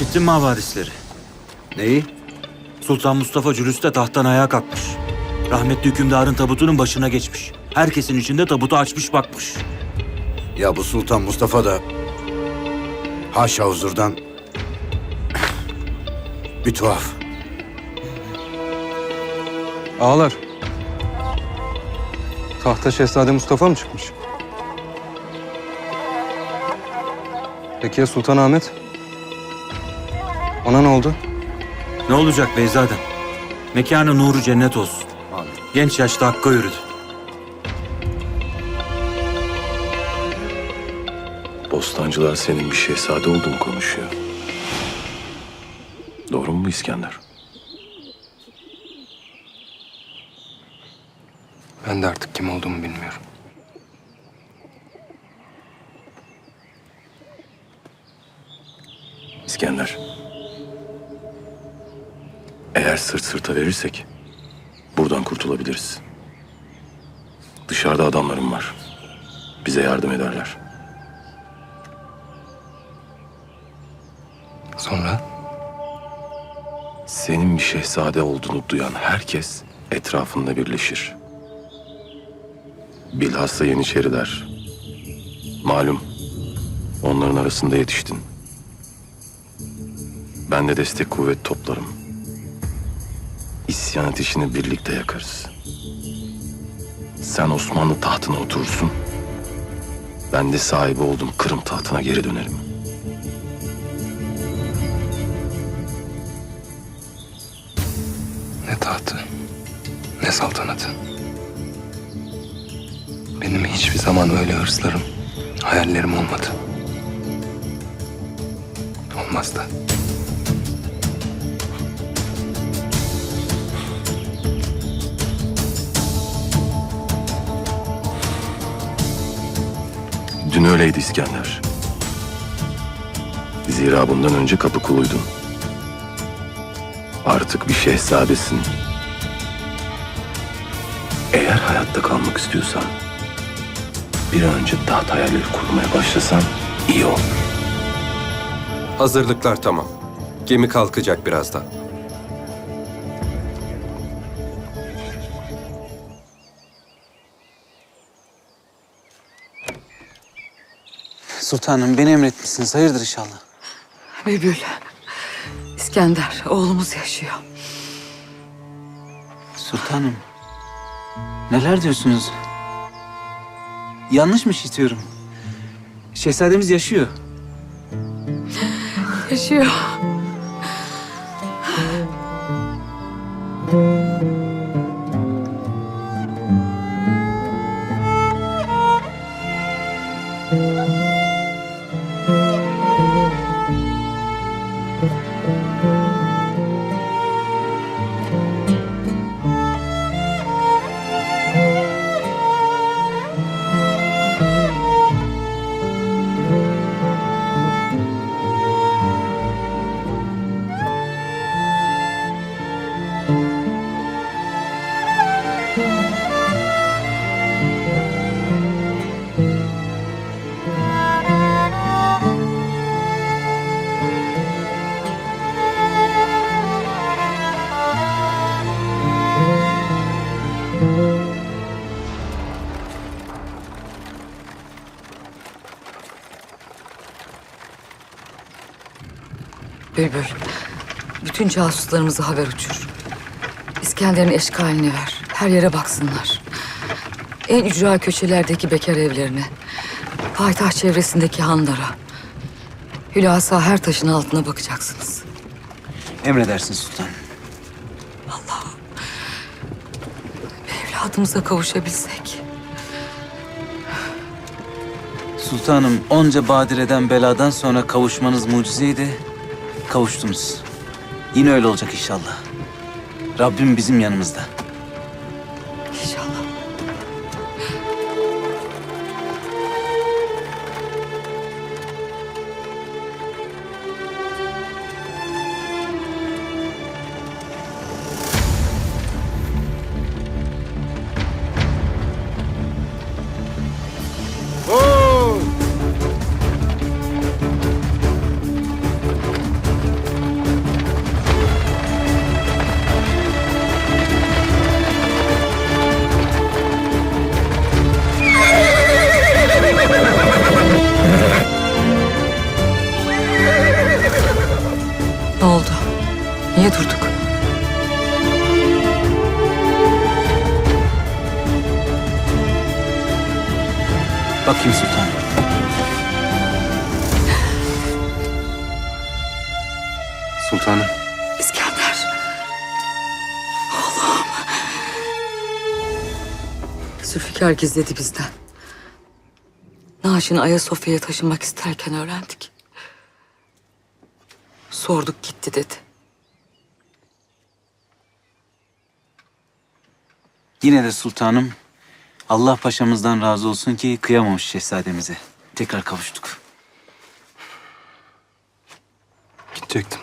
İşittin mi havadisleri? Neyi? Sultan Mustafa Cülüs de tahttan ayağa kalkmış. Rahmetli hükümdarın tabutunun başına geçmiş. Herkesin içinde tabutu açmış bakmış. Ya bu Sultan Mustafa da haşa huzurdan bir tuhaf. Ağalar. Tahta Şehzade Mustafa mı çıkmış? Peki ya Sultan Ahmet? Ona ne oldu? Ne olacak Beyzadem? Mekanı nuru cennet olsun. Genç yaşta hakka yürüdü. Bostancılar senin bir şehzade olduğunu konuşuyor. Doğru mu İskender? Ben de artık kim olduğumu bilmiyorum. İskender. Eğer sırt sırta verirsek buradan kurtulabiliriz. Dışarıda adamlarım var. Bize yardım ederler. Sonra? Senin bir şehzade olduğunu duyan herkes etrafında birleşir. Bilhassa Yeniçeriler. Malum onların arasında yetiştin. Ben de destek kuvvet toplarım. İsyan ateşini birlikte yakarız. Sen Osmanlı tahtına oturursun. Ben de sahibi olduğum Kırım tahtına geri dönerim. Ne tahtı, ne saltanatı. Benim hiçbir zaman öyle hırslarım, hayallerim olmadı. Olmaz da. Dün öyleydi İskender. Zira bundan önce kapı kuluydun. Artık bir şehzadesin. Eğer hayatta kalmak istiyorsan bir an önce taht hayalleri kurmaya başlasan iyi olur. Hazırlıklar tamam. Gemi kalkacak birazdan. Sultanım beni emretmişsiniz. Hayırdır inşallah. Bülbül, İskender oğlumuz yaşıyor. Sultanım. Neler diyorsunuz? Yanlış mı işitiyorum? Şehzademiz yaşıyor. Yaşıyor. Bülbül, bütün casuslarımızı haber uçur. İskender'in eşkalini ver. Her yere baksınlar. En ücra köşelerdeki bekar evlerine. Payitaht çevresindeki hanlara. Hülasa her taşın altına bakacaksınız. Emredersin sultanım. Evladımıza kavuşabilsek. Sultanım onca badireden beladan sonra kavuşmanız mucizeydi. Kavuştunuz. Yine öyle olacak inşallah. Rabbim bizim yanımızda. Bakayım sultanım. Sultanım. İskender. Allah'ım. Zülfikar gizledi bizden. Naaşını Ayasofya'ya taşınmak isterken öğrendik. Sorduk gitti dedi. Yine de sultanım Allah paşamızdan razı olsun ki kıyamamış şehzademize. Tekrar kavuştuk. Gidecektim.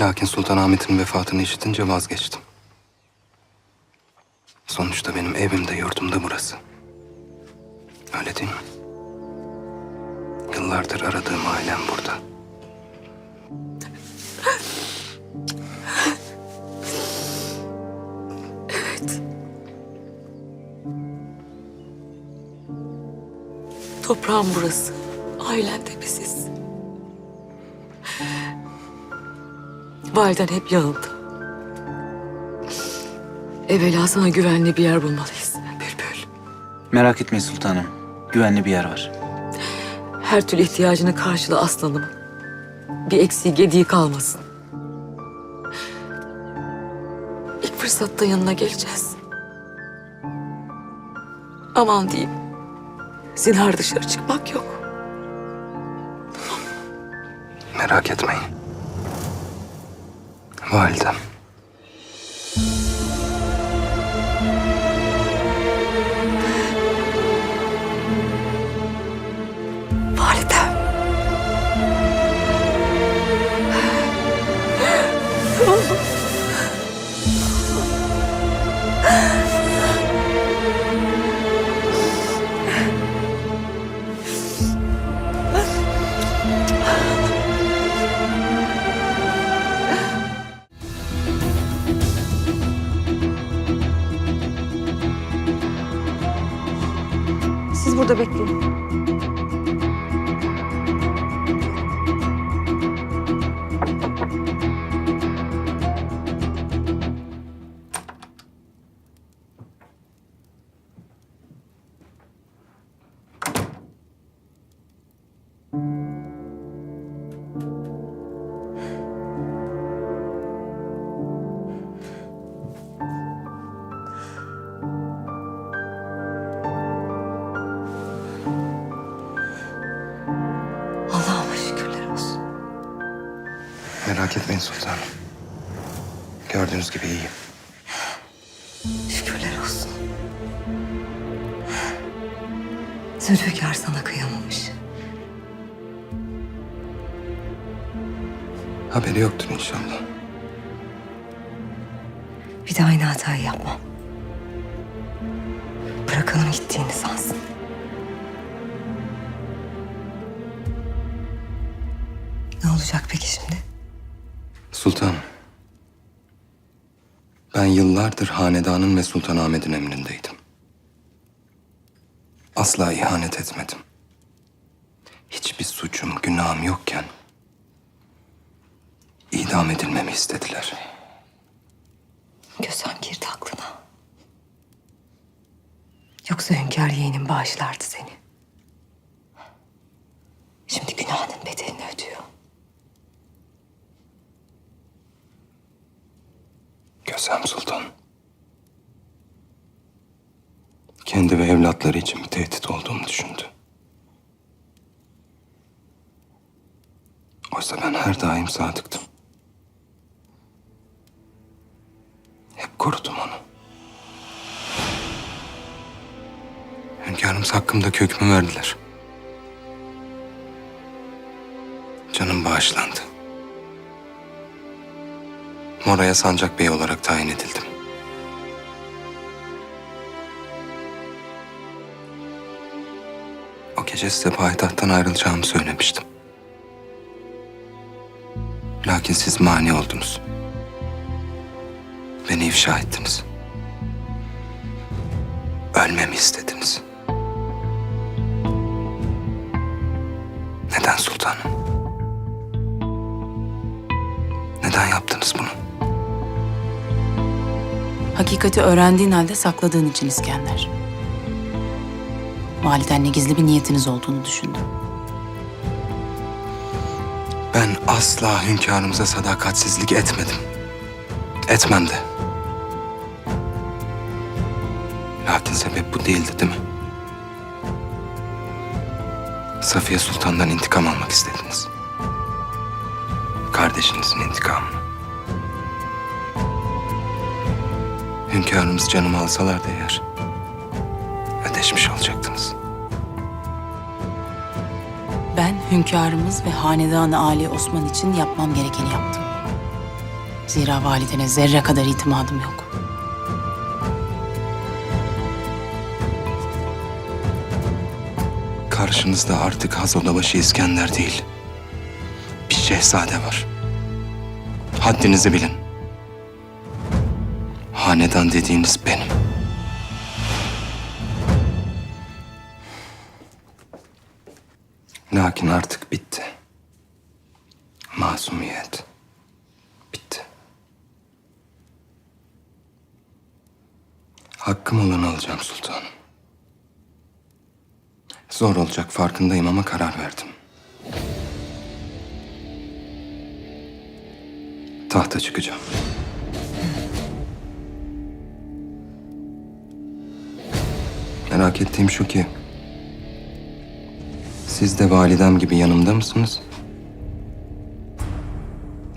Lakin Sultan Ahmet'in vefatını işitince vazgeçtim. Sonuçta benim evim de yurdum da burası. Öyle değil mi? Yıllardır aradığım ailem burada. Toprağım burası. Ailen de biziz. Validen hep yanıldı. Evvela sana güvenli bir yer bulmalıyız. Bülbül. Merak etmeyin sultanım. Güvenli bir yer var. Her türlü ihtiyacını karşıla aslanım. Bir eksiği gediği kalmasın. İlk fırsatta yanına geleceğiz. Aman diyeyim. Zinhar dışarı çıkmak yok. Merak etmeyin. Validem. Merak etmeyin sultanım. Gördüğünüz gibi iyiyim. Şükürler olsun. Zülfikar sana kıyamamış. Haberi yoktur inşallah. Bir de aynı hatayı yapmam. Bırakalım gittiğini sansın. Ne olacak peki şimdi? Sultanım. Ben yıllardır hanedanın ve Sultanahmet'in emrindeydim. Asla ihanet etmedim. Hiçbir suçum, günahım yokken idam edilmemi istediler. Gözüm girdi aklına. Yoksa hünkâr yeğenin bağışlardı seni. Şimdi günahının bedelini ödüyor. Kösem Sultan. Kendi ve evlatları için bir tehdit olduğumu düşündü. Oysa ben her daim sadıktım. Hep korudum onu. Hünkârımız hakkımda hükmü verdiler. Canım bağışlandı. Mora'ya Sancak Bey olarak tayin edildim. O gece size payitahttan ayrılacağımı söylemiştim. Lakin siz mani oldunuz. Beni ifşa ettiniz. Ölmemi istediniz. Neden sultanım? Neden yaptınız bunu? Hakikati öğrendiğin halde sakladığın için İskender. Validenle gizli bir niyetiniz olduğunu düşündüm. Ben asla hünkârımıza sadakatsizlik etmedim. Etmem de. Lakin sebep bu değildi değil mi? Safiye Sultan'dan intikam almak istediniz. Kardeşinizin intikamını. Hünkârımız canımı alsalardı eğer... ...ödeşmiş olacaktınız. Ben hünkârımız ve hanedan-ı Ali Osman için yapmam gerekeni yaptım. Zira validene zerre kadar itimadım yok. Karşınızda artık Hazodabaşı İskender değil. Bir şehzade var. Haddinizi bilin. Hanedan dediğiniz benim. Lakin artık bitti. Masumiyet. Bitti. Hakkım olanı alacağım sultanım. Zor olacak farkındayım ama karar verdim. Tahta çıkacağım. Merak ettiğim şu ki... Siz de validem gibi yanımda mısınız?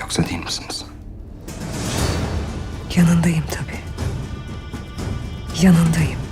Yoksa değil misiniz? Yanındayım tabii. Yanındayım.